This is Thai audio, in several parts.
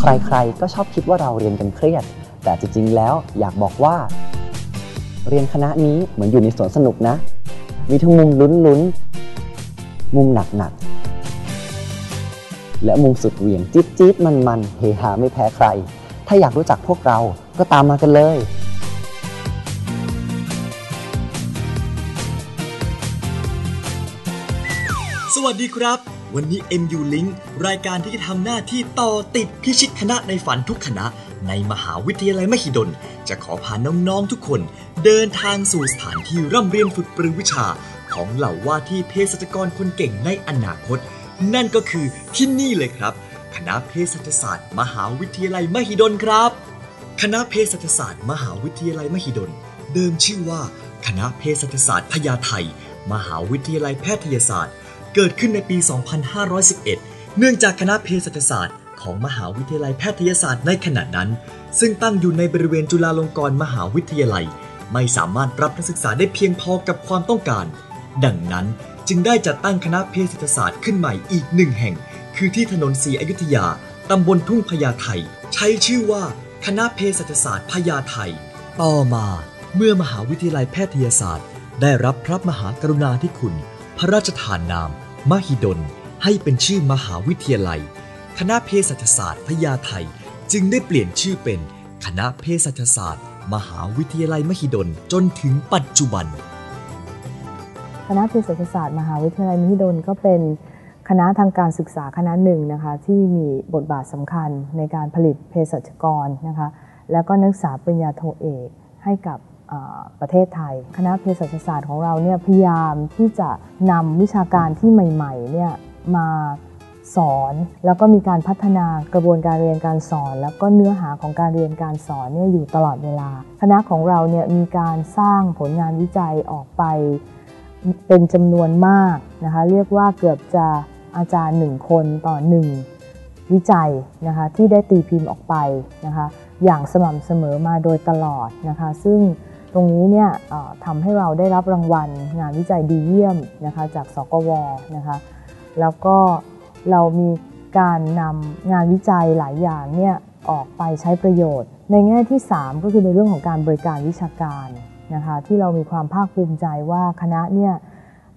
ใครๆ ก็ชอบคิดว่าเราเรียนกันเครียด แต่จริงๆ แล้วอยากบอกว่า เรียนคณะนี้เหมือนอยู่ในสวนสนุกนะ มีทั้งมุมลุ้นๆ มุมหนักๆ และมุมสุดเหวี่ยงจี๊ดจี๊ดมันมันๆ เฮฮาไม่แพ้ใคร ถ้าอยากรู้จักพวกเราก็ตามมากันเลยสวัสดีครับ วันนี้ MU Link รายการที่จะทำหน้าที่ต่อติดพิชิตคณะในฝันทุกคณะ ในมหาวิทยาลัยมหิดล จะขอพาน้องๆทุกคน เดินทางสู่สถานที่ร่ำเรียนฝึกปรือวิชา ของเหล่าว่าที่เภสัชกรคนเก่งในอนาคต นั่นก็คือที่นี่เลยครับ คณะเภสัชศาสตร์ มหาวิทยาลัยมหิดลครับ คณะเภสัชศาสตร์ มหาวิทยาลัยมหิดล เดิมชื่อว่า คณะเภสัชศาสตร์พญาไทมหาวิทยาลัยแพทยศาสตร์ เกิดขึ้นในปี 2511 เนื่องจากคณะเภสัชศาสตร์ของมหาวิทยาลัยแพทยศาสตร์ในขณะนั้น ซึ่งตั้งอยู่ในบริเวณจุฬาลงกรณ์มหาวิทยาลัย ไม่สามารถรับนักศึกษาได้เพียงพอกับความต้องการ ดังนั้นจึงได้จัดตั้งคณะเภสัชศาสตร์ขึ้นใหม่อีกหนึ่งแห่ง คือที่ถนนศรีอยุธยา ตำบลทุ่งพญาไทใช้ชื่อว่า คณะเภสัชศาสตร์พญาไทต่อมาเมื่อมหาวิทยาลัยแพทยศาสตร์ ได้รับพระมหากรุณาธิคุณ พระราชทานนาม มหิดล ให้เป็นชื่อมหาวิทยาลัย คณะเภสัชศาสตร์พญาไทจึงได้เปลี่ยนชื่อเป็นคณะเภสัชศาสตร์ มหาวิทยาลัยมหิดลจนถึงปัจจุบัน คณะเภสัชศาสตร์ มหาวิทยาลัยมหิดลก็เป็นคณะทางการศึกษาคณะหนึ่งนะคะที่มีบทบาทสำคัญในการผลิตเภสัชกรนะคะแล้วก็นักศึกษาปริญญาโทเอกให้กับ ประเทศไทย คณะเภสัชศาสตร์ของเราเนี่ยพยายามที่จะนำวิชาการที่ใหม่ๆเนี่ยมาสอนแล้วก็มีการพัฒนากระบวนการเรียนการสอน แล้วก็เนื้อหาของการเรียนการสอนเนี่ยอยู่ตลอดเวลา คณะของเราเนี่ยมีการสร้างผลงานวิจัยออกไปเป็นจำนวนมากนะคะเรียกว่าเกือบจะอาจารย์หนึ่งคนต่อหนึ่งวิจัยนะคะที่ได้ตีพิมพ์ออกไปนะคะอย่างสม่ำเสมอมาโดยตลอดนะคะซึ่ง ตรงนี้เนี่ยทำให้เราได้รับรางวัลงานวิจัยดีเยี่ยมนะคะจากสกวนะคะแล้วก็เรามีการนำงานวิจัยหลายอย่างเนี่ยออกไปใช้ประโยชน์ ในแง่ที่ 3 ก็คือในเรื่องของการบริการวิชาการนะคะที่เรามีความภาคภูมิใจว่าคณะเนี่ย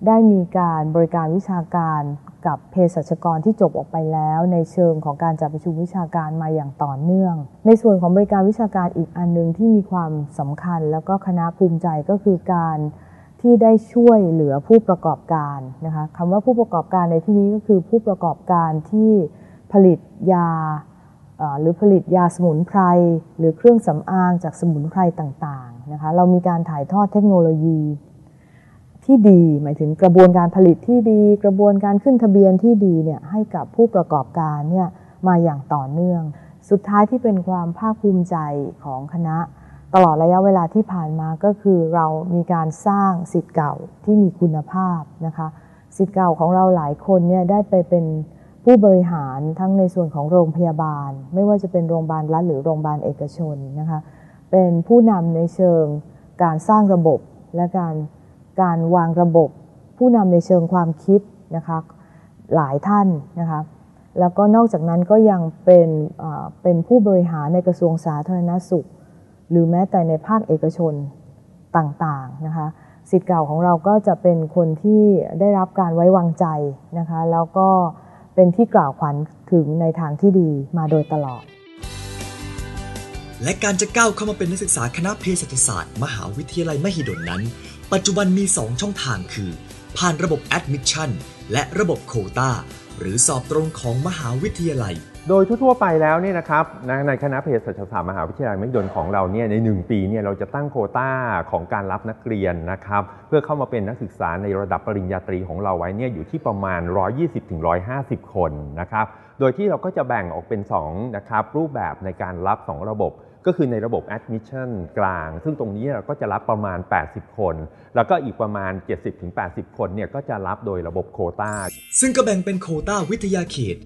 ได้มีการบริการวิชาการ กับเภสัชกรที่จบออกไปแล้ว ในเชิงของการจัดประชุมวิชาการมาอย่างต่อเนื่อง ในส่วนของบริการวิชาการอีกอันหนึงที่มีความสำคัญ แล้วก็คณะภูมิใจก็คือการที่ได้ช่วยเหลือผู้ประกอบการนะคะคำว่าผู้ประกอบการในที่นี้ก็คือผู้ประกอบการที่ผลิตยาหรือผลิตยาสมุนไพรหรือเครื่องสำอางจากสมุนไพรต่างๆนะคะเรามีการถ่ายทอดเทคโนโลยี ที่ดี หมายถึงกระบวนการผลิตที่ดี กระบวนการขึ้นทะเบียนที่ดีเนี่ยให้กับผู้ประกอบการเนี่ยมาอย่างต่อเนื่อง สุดท้ายที่เป็นความภาคภูมิใจของคณะ ตลอดระยะเวลาที่ผ่านมาก็คือเรามีการสร้างสิทธิ์เก่าที่มีคุณภาพนะคะสิทธิ์เก่าของเราหลายคนเนี่ยได้ไปเป็นผู้บริหารทั้งในส่วนของโรงพยาบาล ไม่ว่าจะเป็นโรงพยาบาลรัฐหรือโรงพยาบาลเอกชนนะคะเป็นผู้นำในเชิงการสร้างระบบและการ การวางระบบ ผู้นำในเชิงความคิดนะคะหลายท่านนะคะแล้วก็นอกจากนั้นก็ยังเป็นเป็นผู้บริหารในกระทรวงสาธารณสุข หรือแม้แต่ในภาคเอกชนต่างๆนะคะสิทธิ์เก่าของเราก็จะเป็นคนที่ได้รับการไว้วางใจนะคะแล้วก็เป็นที่กล่าวขวัญถึงในทางที่ดีมาโดยตลอด และการจะก้าวเข้ามาเป็นนักศึกษาคณะเภสัชศาสตร์ มหาวิทยาลัยมหิดลนั้น ปัจจุบันมี 2 ช่องทางคือ ผ่านระบบ Admission และระบบโคตาหรือสอบตรงของมหาวิทยาลัย โดยทั่วๆไปแล้วเนี่ยนะครับในคณะเภสัชศาสตร์มหาวิทยาลัยมหิดลของเราเนี่ยใน 1 ปีเนี่ยเราจะตั้งโคต้าของการรับนักเรียนนะครับเพื่อเข้ามาเป็นนักศึกษาในระดับปริญญาตรีของเราไว้เนี่ยอยู่ที่ประมาณ 120-150 คนนะครับโดยที่เราก็จะแบ่งออกเป็น2นะครับรูปแบบในการรับ 2 ระบบ ก็คือในระบบ admission กลาง ซึ่งตรงนี้เราก็จะรับประมาณ 80 คน แล้วก็อีกประมาณ 70-80 คนเนี่ยก็จะรับโดยระบบโควต้า ซึ่งก็แบ่งเป็นโควต้าวิทยาเขต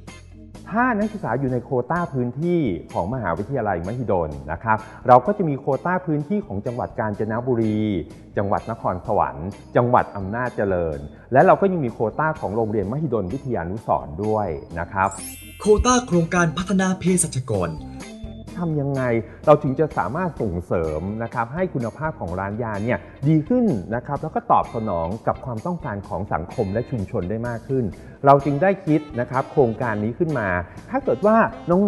ถ้านักศึกษาอยู่ในโควต้าพื้นที่ของมหาวิทยาลัยมหิดลนะครับ เราก็จะมีโควต้าพื้นที่ของจังหวัดกาญจนบุรี จังหวัดนครสวรรค์ จังหวัดอำนาจเจริญ และเราก็ยังมีโควต้าของโรงเรียนมหิดลวิทยานุสรณ์ด้วยนะครับ โควต้าโครงการพัฒนาเภสัชกร ทำยังไง เราถึงจะสามารถส่งเสริมนะครับให้คุณภาพของร้านยาเนี่ยดีขึ้นนะครับแล้วก็ตอบสนองกับความต้องการของสังคมและชุมชนได้มากขึ้น เราจึงได้คิดนะครับโครงการนี้ขึ้นมา ถ้าเกิดว่า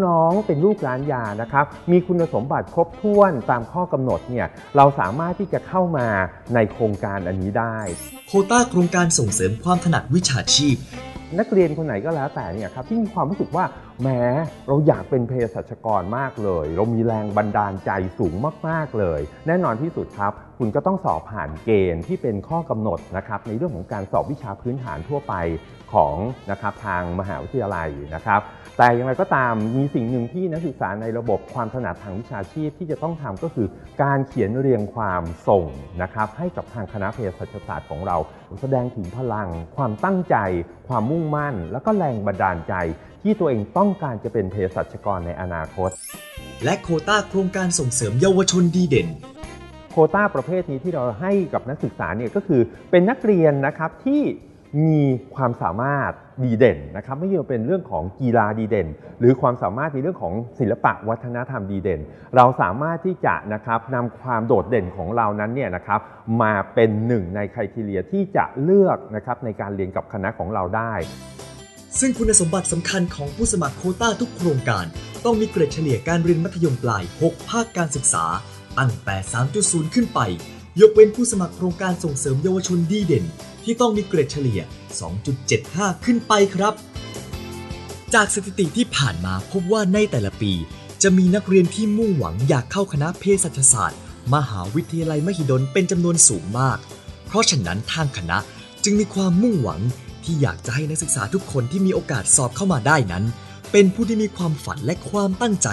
น้องๆเป็นลูกร้านยานะครับมีคุณสมบัติครบถ้วนตามข้อกำหนดเนี่ยเราสามารถที่จะเข้ามาในโครงการอันนี้ได้โควต้าโครงการส่งเสริมความถนัดวิชาชีพ นักเรียนคนไหนก็แล้วแต่เนี่ยครับที่มีความรู้สึกว่า แหม้เราอยากเป็นเภสัชกรมากเลย เรามีแรงบันดาลใจสูงมาก ๆ เลย แน่นอนที่สุดครับ คุณก็ต้องสอบผ่านเกณฑ์ที่เป็นข้อกำหนดนะครับในเรื่องของการสอบวิชาพื้นฐานทั่วไปของนะครับทางมหาวิทยาลัยนะครับ แต่อย่างไรก็ตามมีสิ่งหนึ่งที่นักศึกษาในระบบความถนัดทางวิชาชีพที่จะต้องทำก็คือ การเขียนเรียงความส่งนะครับให้กับทางคณะเภสัชศาสตร์ของเรา แสดงถึงพลัง ความตั้งใจ ความมุ่งมั่น แล้วก็แรงบันดาลใจ ที่ตัวเองต้องการจะเป็นเภสัชกรในอนาคต และโควต้าโครงการส่งเสริมเยาวชนดีเด่น โควต้าประเภทนี้ที่เราให้กับนักศึกษาเนี่ยก็คือเป็นนักเรียนนะครับที่มีความสามารถดีเด่นนะครับไม่ว่าเป็นเรื่องของกีฬาดีเด่น หรือความสามารถในเรื่องของศิลปะวัฒนธรรมดีเด่น เราสามารถที่จะนะครับนำความโดดเด่นของเรานั้นเนี่ยนะครับมาเป็นหนึ่งในคุณทีเรียที่จะเลือกนะครับในการเรียนกับคณะของเราได้ ซึ่งคุณสมบัติสำคัญของผู้สมัครโคต้าทุกโครงการ ต้องมีเกรดเฉลี่ยการเรียนมัธยมปลาย 6 ภาคการศึกษา ตั้งแต่ 3.0 ขึ้นไป ยกเว้นผู้สมัครโครงการส่งเสริมเยาวชนดีเด่น ที่ต้องมีเกรดเฉลี่ย 2.75 ขึ้นไปครับ จากสถิติที่ผ่านมาพบว่าในแต่ละปี จะมีนักเรียนที่มุ่งหวังอยากเข้าคณะเภสัชศาสตร์ มหาวิทยาลัยมหิดลเป็นจำนวนสูงมาก เพราะฉะนั้นทางคณะ จึงมีความมุ่งหวังที่อยากจะให้นักศึกษาทุกคนที่มีโอกาสสอบเข้ามาได้นั้น เป็นผู้ที่มีความฝันและความตั้งใจ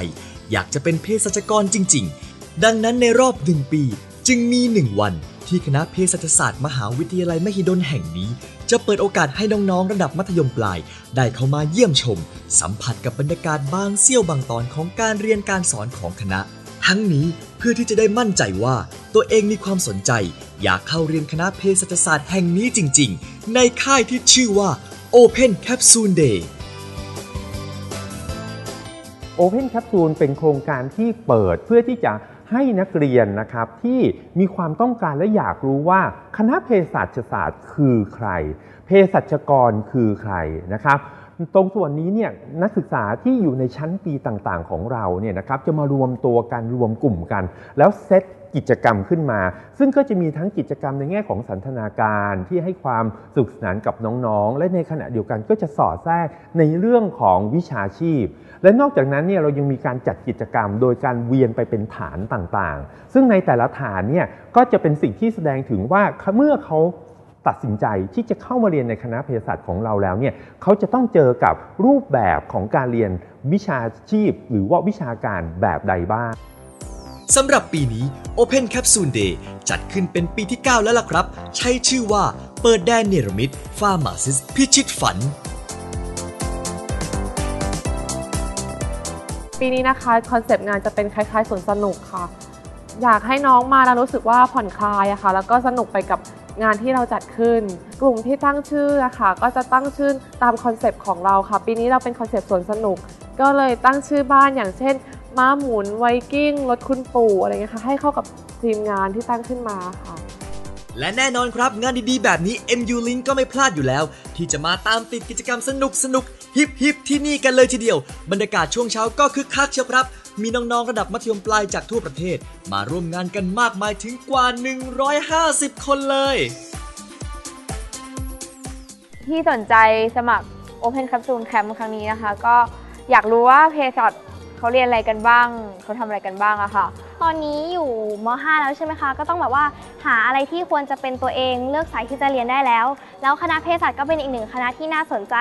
อยากจะเป็นเภสัชกรจริง ๆ ดังนั้นในรอบหนึ่งปี จึงมีหนึ่งวัน ที่คณะเภสัชศาสตร์มหาวิทยาลัยมหิดลแห่งนี้ จะเปิดโอกาสให้น้องๆระดับมัธยมปลาย ได้เข้ามาเยี่ยมชม สัมผัสกับบรรยากาศบางเสี้ยวบางตอนของการเรียนการสอนของคณะ ทั้งนี้เพื่อที่จะได้มั่นใจว่าตัวเองมีความสนใจ อยากเข้าเรียนคณะเภสัชศาสตร์แห่งนี้จริง ๆ ในค่ายที่ชื่อว่า Open Capsule Day Open Capsule เป็นโครงการที่เปิดเพื่อที่จะให้นักเรียนนะครับที่มีความต้องการและอยากรู้ว่าคณะเภสัชศาสตร์คือใคร เภสัชกรคือใครนะครับ ตรงส่วนนี้เนี่ยนักศึกษาที่อยู่ในชั้นปีต่างๆของเราเนี่ยนะครับจะมารวมตัวกันรวมกลุ่มกัน แล้วเซตกิจกรรมขึ้นมา ซึ่งก็จะมีทั้งกิจกรรมในแง่ของสันทนาการที่ให้ความสุขสนานกับน้องๆ และในขณะเดียวกันก็จะสอดแทรกในเรื่องของวิชาชีพ และนอกจากนั้นเนี่ยเรายังมีการจัดกิจกรรม โดยการเวียนไปเป็นฐานต่างๆ ซึ่งในแต่ละฐานเนี่ยก็จะเป็นสิ่งที่แสดงถึงว่าเมื่อเขา ตัดสินใจที่จะเข้ามาเรียนในคณะเภสัชของเราแล้วเนี่ยเขาจะต้องเจอกับรูปแบบของการเรียนวิชาชีพ หรือว่าวิชาการแบบใดบ้างสำหรับปีนี้ Open Capsule Day จัดขึ้นเป็นปีที่ 9 แล้วล่ะครับ ใช้ชื่อว่าเปิดแดนเนรมิตฟาร์มาซิสพิชิตฝัน ปีนี้นะคะคอนเซปต์งานจะเป็นคล้ายๆสวนสนุกค่ะ อยากให้น้องมาแล้วรู้สึกว่าผ่อนคลายอะค่ะ แล้วก็สนุกไปกับ งานที่เราจัดขึ้น กลุ่มที่ตั้งชื่ออะค่ะก็จะตั้งชื่อตามคอนเซปต์ของเราค่ะ ปีนี้เราเป็นคอนเซปต์สวนสนุก ก็เลยตั้งชื่อบ้านอย่างเช่น ม้าหมุนไวกิ้งรถคุณปู่อะไรเงี้ยค่ะให้เข้ากับทีมงานที่ตั้งขึ้นมาค่ะ และแน่นอนครับงานดีๆ แบบนี้ MU Link ก็ไม่พลาดอยู่แล้ว ที่จะมาตามติดกิจกรรมสนุกสนุกฮิปฮิปที่นี่กันเลยทีเดียว บรรยากาศช่วงเช้าก็คึกคักเชียวครับ มีน้องๆระดับมัธยมปลายจากทั่วประเทศ มาร่วมงานกันมากมายถึงกว่า 150 คนเลย ที่สนใจสมัคร Open Capsule Camp ครั้งนี้นะคะ ก็อยากรู้ว่าเภสัชเขาเรียนอะไรกันบ้าง เขาทำอะไรกันบ้างอะค่ะ ตอนนี้อยู่ม .5 แล้วใช่ไหมคะ ก็ต้องแบบว่าหาอะไรที่ควรจะเป็นตัวเองเลือกสายที่จะเรียนได้แล้ว แล้วคณะเภสัชก็เป็นอีกหนึ่งคณะที่น่าสนใจ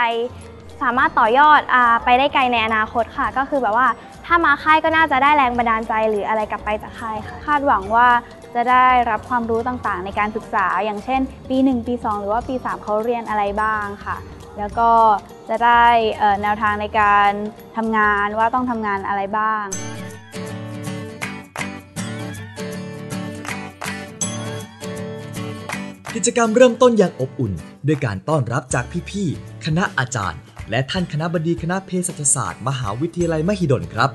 สามารถต่อยอดอาไปได้ไกลในอนาคตค่ะ ก็คือแบบว่า ถ้ามาค่ายก็น่าจะได้แรงบันดาลใจหรืออะไรกลับไปจากค่ายค่ะคาดหวังว่าจะได้รับความรู้ต่างๆ ในการศึกษา อย่างเช่น ปี 1 ปี 2 หรือว่าปี 3เขาเรียนอะไรบ้างค่ะ แล้วก็จะได้แนวทางในการทำงานว่าต้องทำงานอะไรบ้างกิจกรรมเริ่มต้นอย่างอบอุ่น ด้วยการต้อนรับจากพี่ ๆ คณะอาจารย์ และท่านคณะบดีคณะเภสัชศาสตร์ มหาวิทยาลัยมหิดลครับ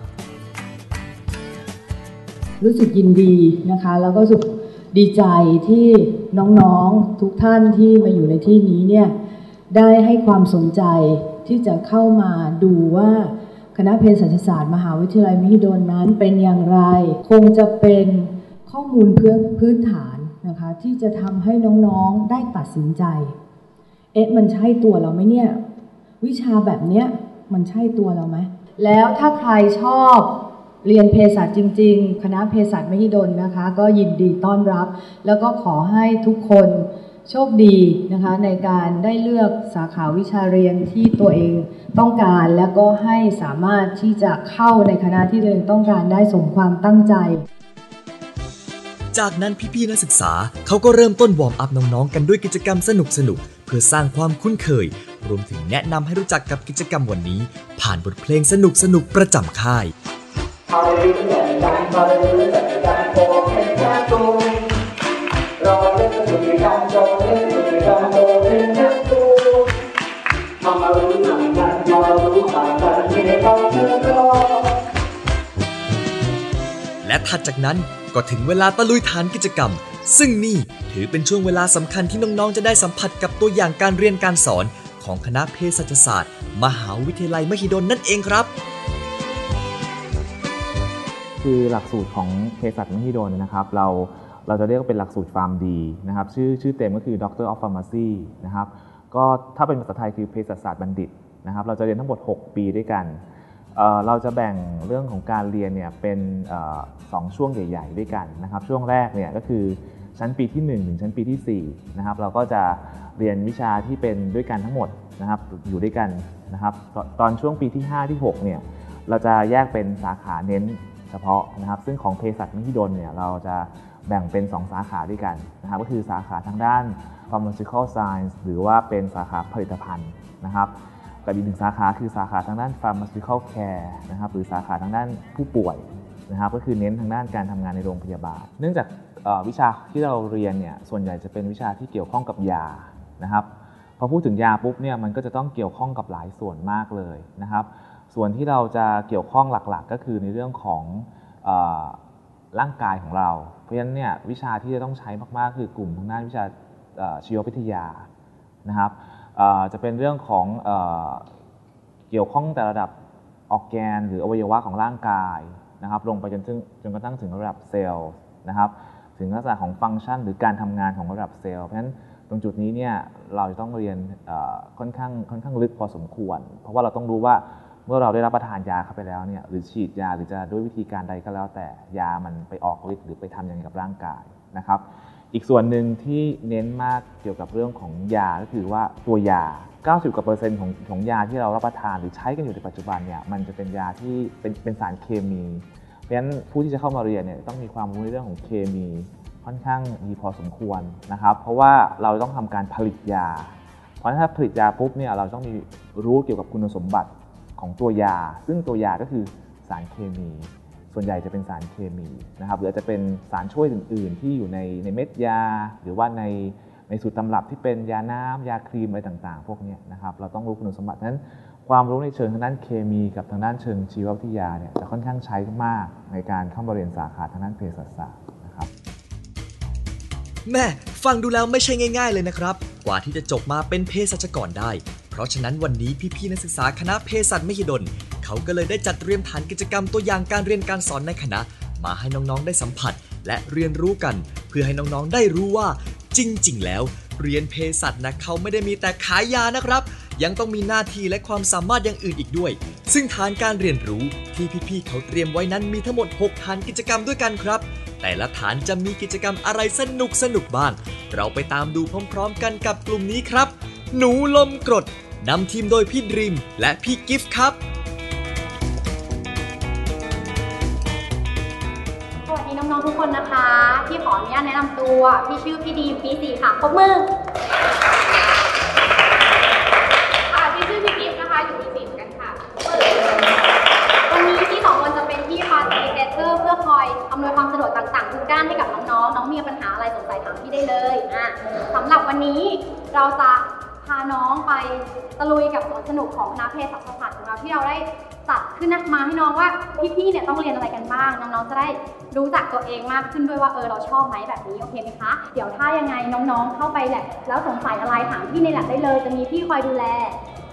รู้สึกยินดีนะคะ แล้วก็รู้สึกดีใจที่น้องๆทุกท่านที่มาอยู่ในที่นี้เนี่ยได้ให้ความสนใจที่จะเข้ามาดูว่าคณะเภสัชศาสตร์ มหาวิทยาลัยมหิดลนั้นเป็นอย่างไร คงจะเป็นข้อมูลเพื่อพื้นฐานนะคะที่จะทำให้น้องๆได้ตัดสินใจ เอ๊ะมันใช่ตัวเราไหมเนี่ย วิชาแบบเนี้ยมันใช่ตัวเราไหมแล้วถ้าใครชอบเรียนเภสัชจริง ๆ คณะเภสัชมหิดลนะคะ ก็ยินดีต้อนรับ แล้วก็ขอให้ทุกคนโชคดีนะคะในการได้เลือกสาขาวิชาเรียนที่ตัวเองต้องการ แล้วก็ให้สามารถที่จะเข้าในคณะที่ตัวเองต้องการได้สมความตั้งใจ จากนั้นพี่ๆนักศึกษาเขาก็เริ่มต้นวอร์มอัพน้องๆ กันด้วยกิจกรรมสนุกๆ เพื่อสร้างความคุ้นเคย รวมถึงแนะนำให้รู้จักกับกิจกรรมวันนี้ ผ่านบทเพลงสนุกๆประจำค่าย และถัดจากนั้นก็ถึงเวลาตะลุยฐานกิจกรรม ซึ่งนี่ถือเป็นช่วงเวลาสำคัญที่น้องๆ จะได้สัมผัสกับตัวอย่างการเรียนการสอน ของคณะเภสัชศาสตร์ มหาวิทยาลัยมหิดลนั่นเองครับ คือหลักสูตรของเภสัชมหิดลนะครับ เราเราจะเรียกว่าเป็นหลักสูตรฟาร์มดีนะครับ ชื่อชื่อเต็มก็คือ Doctor of Pharmacy นะครับก็ถ้าเป็นภาษาไทยคือเภสัชศาสตร์บัณฑิตนะครับ เราจะเรียนทั้งหมด 6 ปีด้วยกันเราจะแบ่งเรื่องของการเรียนเนี่ยเป็นสองช่วงใหญ่ ๆ ด้วยกันนะครับ ช่วงแรกเนี่ยก็คือ ชั้นปีที่1ถึงชั้นปีที่4นะครับเราก็จะเรียนวิชาที่เป็นด้วยกันทั้งหมดนะครับอยู่ด้วยกันนะครับตตอนช่วงปีที่ 5 ที่6เนี่ยเราจะแยกเป็นสาขาเน้นเฉพาะนะครับซึ่งของเภสัชมหิดลเนี่ยเราจะแบ่งเป็น 2 สาขาด้วยกันนะครับก็คือสาขาทางด้าน pharmaceutical science หรือว่าเป็นสาขาผลิตภัณฑ์นะครับกับอีกหนึ่งสาขาคือสาขาทางด้าน pharmaceutical care นะครับหรือสาขาทางด้านผู้ป่วยนะครับก็คือเน้นทางด้านการทำงานในโรงพยาบาล เนื่องจาก วิชาที่เราเรียนเนี่ยส่วนใหญ่จะเป็นวิชาที่เกี่ยวข้องกับยานะครับพอพูดถึงยาปุ๊บเนี่ยมันก็จะต้องเกี่ยวข้องกับหลายส่วนมากเลยนะครับ ส่วนที่เราจะเกี่ยวข้องหลักๆ ก็คือในเรื่องของร่างกายของเรา เพราะฉะนั้นเนี่ยวิชาที่จะต้องใช้มากๆ คือกลุ่มทางด้านวิชาชีววิทยานะครับจะเป็นเรื่องของเออเกี่ยวข้องแต่ระดับออกแกน หรืออวัยวะของร่างกายนะครับ ลงไปจนถึงจนกระทั่งถึงระดับเซลล์นะครับ ถึงลักษณะของฟังก์ชัน หรือการทำงานของระดับเซลล์เพราะฉะนั้นตรงจุดนี้เนี่ยเราจะต้องเรียนค่อนข้างค่อนข้างลึกพอสมควร เพราะว่าเราต้องรู้ว่าเมื่อเราได้รับประทานยาเข้าไปแล้วเนี่ยหรือฉีดยาหรือจะด้วยวิธีการใดก็แล้ว แต่ยามันไปออกฤทธิ์หรือไปทำอย่างไรกับร่างกายนะครับ อีกส่วนหนึ่งที่เน้นมากเกี่ยวกับเรื่องของยาก็คือว่าตัวยา 90กว่าเปอร์เซ็นต์ของของยาที่เรารับประทานหรือใช้กันอยู่ในปัจจุบันเนี่ยมันจะเป็นยาที่เป็นเป็นสารเคมี ราะฉะนั้นผู้ที่จะเข้ามาเรียนเนี่ยต้องมีความรู้ในเรื่องของเคมีค่อนข้างดีพอสมควรนะครับ เพราะว่าเราต้องทำการผลิตยา เพราะฉะนั้นถ้าผลิตยาปุ๊บเนี่ยเราต้องมีรู้เกี่ยวกับคุณสมบัติของตัวยา ซึ่งตัวยาก็คือสารเคมี ส่วนใหญ่จะเป็นสารเคมีนะครับหรืออาจจะเป็นสารช่วยอื่น ๆ ที่อยู่ในในเม็ดยา หรือว่าในในสูตรตำรับที่เป็นยาน้ำยาครีมอะไรต่าง ๆ พวกนี้นะครับเราต้องรู้คุณสมบัตินั้น ความรู้ในเชิงทางด้านเคมีกับทางด้านเชิงชีววิทยาเนี่ยจะค่อนข้างใช้มากในการเข้ามาเรียนสาขาทางด้านเภสัชศาสตร์นะครับ แม่ฟังดูแล้วไม่ใช่ง่าย ๆ เลยนะครับ กว่าที่จะจบมาเป็นเภสัชกรได้ เพราะฉะนั้นวันนี้พี่ๆนักศึกษาคณะเภสัชมหิดล เขาก็เลยได้จัดเตรียมฐานกิจกรรมตัวอย่างการเรียนการสอนในคณะ มาให้น้องๆได้สัมผัส และเรียนรู้กัน เพื่อให้น้องๆได้รู้ว่า จริง ๆ แล้ว เรียนเภสัชนะเขาไม่ได้มีแต่ขายยานะครับ ยังต้องมีหน้าที่และความสามารถอย่างอื่นอีกด้วย ซึ่งฐานการเรียนรู้ที่พี่ๆเขาเตรียมไว้นั้นมีทั้งหมด 6 ฐานกิจกรรมด้วยกันครับ แต่ละฐานจะมีกิจกรรมอะไรสนุกสนุกบ้าง เราไปตามดูพร้อมๆ กันกับกลุ่มนี้ครับ หนูลมกรดนำทีมโดยพี่ดรีมและพี่กิฟต์ครับสวัสดีน้องๆทุกคนนะคะ พี่ขออนุญาตแนะนำตัว พี่ชื่อพี่ดีมปีสี่ค่ะปรบมือ ก้านให้กับน้องๆ น้องมีปัญหาอะไรสงสัยถามพี่ได้เลยอะสำหรับวันนี้เราจะพาน้องไปตะลุยกับสวนสนุกของคณะเภสัชศาสตร์ของเราที่เราได้จัดขึ้นมาให้น้องว่าพี่ๆเนี่ยต้องเรียนอะไรกันบ้าง น้องๆจะได้รู้จักตัวเองมากขึ้นด้วยว่าเออเราชอบไหมแบบนี้โอเคไหมคะเดี๋ยวถ้ายังไงน้องๆเข้าไปแลบแล้วสงสัยอะไรถามพี่ในแลบได้เลยจะมีพี่คอยดูแล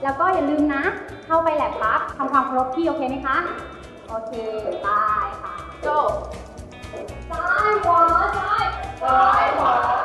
แล้วก็อย่าลืมนะ เข้าไปแลบปั๊บทำความเคารพพี่โอเคไหมคะโอเคบายค่ะจ บซ้ายข